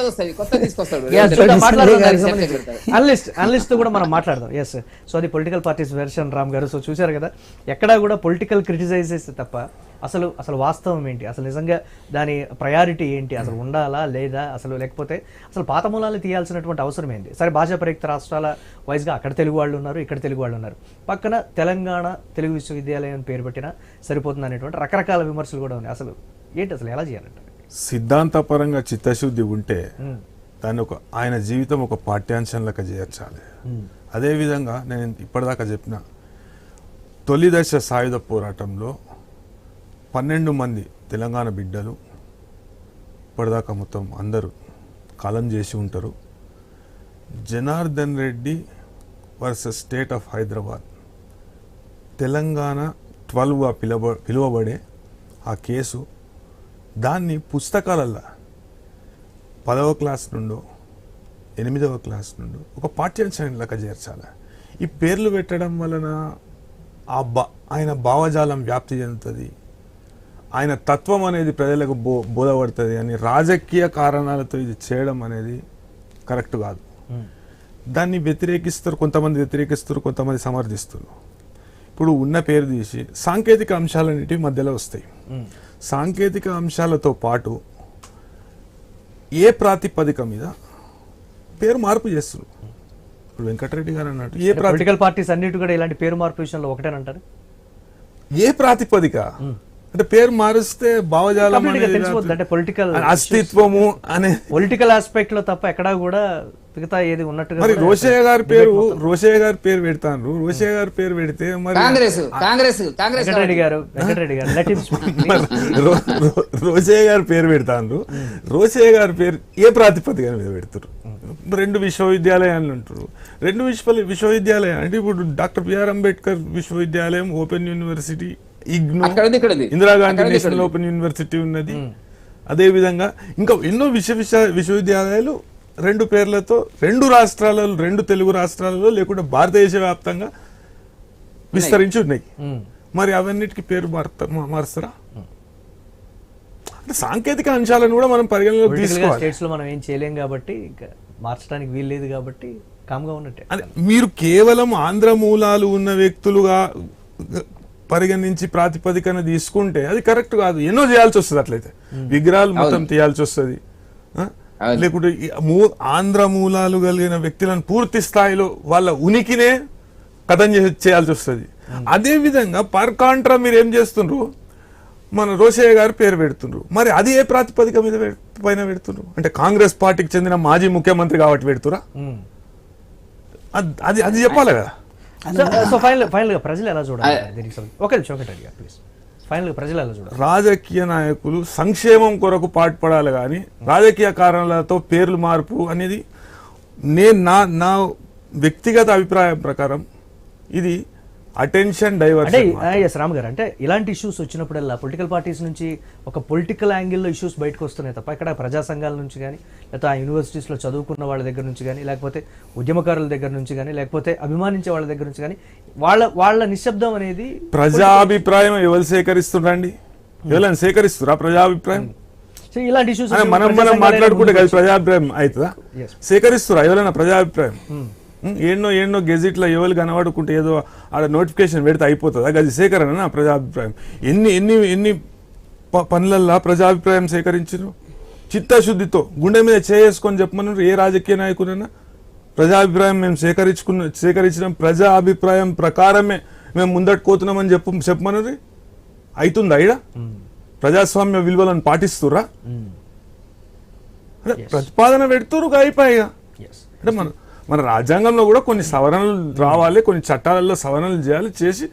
తీసుకొస్తాడు. Analyst analyst కూడా మనం మాట్లాడదాం. ఎస్ సో అది political parties version Ram garu. So చూశారు కదా? ఎక్కడా కూడా పొలిటికల్ క్రిటిసైజెస్ తప్ప అసలు అసలు వాస్తవం ఏంటి? అసలు నిజంగా దాని ప్రయారిటీ ఏంటి? అసలు ఉండాలా లేదా? అసలు లేకపోతే అసలు పాత మూలాలు తీయాల్సినటువంటి అవసరం ఏంటి సరే భాషా ప్రయుక్త రాష్ట్రాల వైజ్గా అక్కడ తెలుగు వాళ్ళు ఉన్నారు ఇక్కడ తెలుగు వాళ్ళు ఉన్నారు. పక్కన తెలంగాణ తెలుగు విశ్వవిద్యాలయం పేరు పెట్టినా సరిపోతుంది అనేటువంటి రకరకాల విమర్శలు కూడా ఉన్నాయి. అసలు ఏంటి? అసలు ఎలా చేయాలంటారు సిద్ధాంతపరంగా చిత్తశుద్ధి ఉంటే దాన్ని ఒక ఆయన జీవితం ఒక పాఠ్యాంశంలాగా చేర్చాలి అదేవిధంగా నేను ఇప్పటిదాకా చెప్పిన తొలి దశ సాయుధ పోరాటంలో పన్నెండు మంది తెలంగాణ బిడ్డలు ఇప్పటిదాకా మొత్తం అందరూ కాలం చేసి ఉంటారు. Janardhan Reddy versus state of Hyderabad. Telangana ట్వెల్వ్గా పిలవ పిలువబడే ఆ కేసు దాన్ని పుస్తకాలల్లో పదవ క్లాస్ నుండో ఎనిమిదవ క్లాస్ నుండో ఒక పాఠ్యాంశాలక చేర్చాలి. ఈ పేర్లు పెట్టడం వలన ఆ బా ఆయన భావజాలం వ్యాప్తి చెందుతుంది. ఆయన తత్వం అనేది ప్రజలకు బో బోధపడుతుంది అని రాజకీయ కారణాలతో ఇది చేయడం అనేది కరెక్ట్ కాదు. దాన్ని వ్యతిరేకిస్తారు కొంతమంది వ్యతిరేకిస్తారు కొంతమంది సమర్థిస్తారు ఇప్పుడు ఉన్న పేరు తీసి సాంకేతిక అంశాలన్నిటి మధ్యలో వస్తాయి. సాంకేతిక అంశాలతో పాటు ఏ ప్రాతిపదిక మీద పేరు మార్పు చేస్తున్నారు? ఇప్పుడు వెంకటరెడ్డి గారు అన్నట్టు ఏ పొలిటికల్ పార్టీస్ అన్నిటి కూడా ఇలాంటి పేరు మార్పు విషయంలో ఒకటేనంటారు? ఏ ప్రాతిపదిక? అంటే పేరు మారుస్తే భావజాలం. అంటే political అస్తిత్వము అనే పొలిటికల్ ఆస్పెక్ట్లో తప్ప ఎక్కడా కూడా మిగతా ఏది ఉన్నట్టుగా మరి రోషయ్య గారి పేరు. రోషయ్య గారి పేరు పెడతాను రోషయ్య గారి పేరు పెడితే మరి కాంగ్రెస్ కాంగ్రెస్ కాంగ్రెస్ వెంకటరెడ్డి గారు వెంకటరెడ్డి గారు రో- రో- రోషయ్య గారి పేరు పెడతాను రోషయ్య గారి పేరు ఏ ప్రాతిపదిక మీద పెడతారు? రెండు విశ్వవిద్యాలయాలు ఉంటారు రెండు విశ్వ విశ్వవిద్యాలయం అంటే ఇప్పుడు డాక్టర్ బిఆర్ అంబేద్కర్ విశ్వవిద్యాలయం open university IGNOU. Indira Gandhi national. Open university ఉన్నది. అదే విధంగా ఇంకా ఎన్నో విశ్వ విశ్వ- విశ్వవిద్యాలయాలు రెండు పేర్లతో రెండు రాష్ట్రాలలో రెండు తెలుగు రాష్ట్రాలలో లేకుంటే భారతదేశ వ్యాప్తంగా విస్తరించి ఉన్నాయి. మరి అవన్నిటికీ పేరు మారుతా మారుస్తారా? అంటే సాంకేతిక అంశాలను కూడా మనం పరిగణలోకి తీసుకోవాలి. స్టేట్స్లో మనం ఏం చేయలేం కాబట్టి ఇంకా మార్చడానికి వీలు లేదు కాబట్టి కామ్గా ఉన్నట్టే. అదే మీరు కేవలం ఆంధ్ర మూలాలు ఉన్న వ్యక్తులుగా పరిగణించి ప్రాతిపదికన తీసుకుంటే అది కరెక్ట్ కాదు. ఎన్నో చేయాల్సి వస్తుంది అట్లయితే. విగ్రహాలు మొత్తం తీయాల్సి వస్తుంది. లేకుంటే ఆంధ్ర మూలాలు కలిగిన వ్యక్తులను పూర్తి స్థాయిలో వాళ్ళ ఉనికినే కథం చేయాల్సి వస్తుంది. అదే విధంగా పర్ కాంట్రా మీరు ఏం చేస్తుండ్రు? మన రోషయ్య గారు పేరు పెడుతుండ్రు. మరి అది ఏ ప్రాతిపదిక మీద పైన పెడుతుండ్రు? అంటే కాంగ్రెస్ పార్టీకి చెందిన మాజీ ముఖ్యమంత్రి కాబట్టి పెడుతురా. అది అది చెప్పాలి కదా? సో ఫైనల్ ఫైనల్గా ప్రజలు ఎలా చూడాలి దీనికి ప్లీజ్. ఫైనల్ ప్రజలలో చూడాలి రాజకీయ నాయకులు సంక్షేమం కొరకు పాటుపడాలి కానీ రాజకీయ కారణాలతో పేర్లు మార్పు అనేది నేను నా నా వ్యక్తిగత అభిప్రాయం ప్రకారం ఇది అటెన్షన్ అంటే డైవర్షన్ ఎస్ రామ్ గారు అంటే ఇలాంటి ఇష్యూస్ వచ్చినప్పుడల్లా పొలిటికల్ పార్టీస్ నుంచి ఒక పొలిటికల్ యాంగిల్లో ఇష్యూస్ బయటకు వస్తున్నాయి తప్ప ఇక్కడ ప్రజా సంఘాల నుంచి కానీ లేకపోతే ఆ యూనివర్సిటీస్లో చదువుకున్న వాళ్ళ దగ్గర నుంచి కానీ లేకపోతే ఉద్యమకారుల దగ్గర నుంచి కానీ లేకపోతే అభిమానించే వాళ్ళ దగ్గర నుంచి కానీ వాళ్ళ వాళ్ళ నిశ్శబ్దం అనేది ప్రజాభిప్రాయం ఎవరు సేకరిస్తుండండి? ఎవరైనా సేకరిస్తురా ప్రజాభిప్రాయం సో ఇలాంటి ఇష్యూస్ మనం మనం మాట్లాడుకుంటే కదా ప్రజాభిప్రాయం అవుతుందా. సేకరిస్తురా ఎవరైనా ప్రజాభిప్రాయం ఉం, ఎన్నో ఎన్నో గెజిట్లో ఎవరు కనబడుకుంటే ఏదో ఆడ నోటిఫికేషన్ పెడితే అయిపోతుందా? గది సేకరణ నా ప్రజాభిప్రాయం. ఎన్ని ఎన్ని ఎన్ని పనులల్లా ప్రజాభిప్రాయం సేకరించారు చిత్తశుద్ధితో గుండె మీద చేసుకొని చెప్పమన్నారు ఏ రాజకీయ నాయకుడైనా? ప్రజాభిప్రాయం మేము సేకరించుకున్న సేకరించిన ప్రజా అభిప్రాయం ప్రకారమే మేము ముందటి పోతున్నామని చెప్పు చెప్పమన్నది అవుతుందా ఇడ ప్రజాస్వామ్య విలువలను పాటిస్తురా అంటే ప్రతిపాదన పెడుతురు అయిపోయిగా ఎస్ అంటే మన మన రాజ్యాంగంలో కూడా కొన్ని సవరణలు రావాలి కొన్ని చట్టాలలో సవరణలు చేయాలి చేసి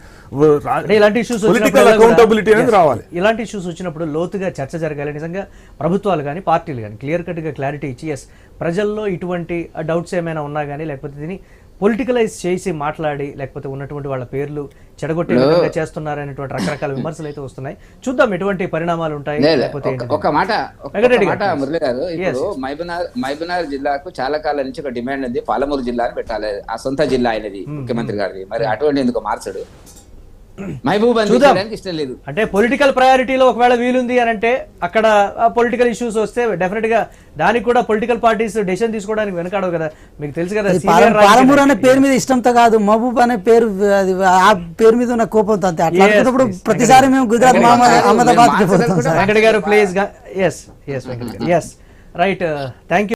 ఇలాంటి ఇష్యూస్ పొలిటికల్ అకౌంటబిలిటీ అనేది రావాలి. ఇలాంటి ఇష్యూస్ వచ్చినప్పుడు లోతుగా చర్చ జరగాలి. నిజంగా ప్రభుత్వాలు కానీ పార్టీలు కానీ క్లియర్ కట్గా క్లారిటీ ఇచ్చి ఎస్ ప్రజల్లో ఇటువంటి డౌట్స్ ఏమైనా ఉన్నా కానీ లేకపోతే దీన్ని పొలిటికలైజ్ చేసి మాట్లాడి లేకపోతే ఉన్నటువంటి వాళ్ళ పేర్లు చెడగొట్టే విధంగా చేస్తున్నారనేటువంటి రకరకాల విమర్శలు అయితే వస్తున్నాయి. చూద్దాం ఎటువంటి పరిణామాలు ఉంటాయి లేకపోతే ఒక- మాట. మురళి గారు ఇప్పుడు. మైబునార్ మైబునార్ జిల్లాకు చాలా కాలం నుంచి ఒక డిమాండ్ ఉంది. పాలమూరు జిల్లా అని పెట్టాలి. ఆ సొంత జిల్లా అయినది ముఖ్యమంత్రి గారిది. మరి అటువంటి ఎందుకు మార్చడు మహబూబ్ ఇష్టం లేదు. అంటే పొలిటికల్ ప్రయారిటీలో ఒకవేళ వీలుంది అని అంటే అక్కడ పొలిటికల్ ఇష్యూస్ వస్తే డెఫినెట్గా దానికి కూడా పొలిటికల్ పార్టీస్ డెసిషన్ తీసుకోవడానికి వెనకాడవు కదా. మీకు తెలుసు కదా పాలమూరు అనే. పేరు మీద ఇష్టంతో కాదు మహబూబ్ అనే పేరు అది ఆ పేరు మీద ఉన్న కోపంతో అంతే. అట్లా Yes, అనుకున్నప్పుడు yes. ప్రతిసారి మేము గుజరాత్ వెంకట మహమ్మద్ గారు, Ahmedabad Venkata garu please yes yes Venkata గారు. Yes right thank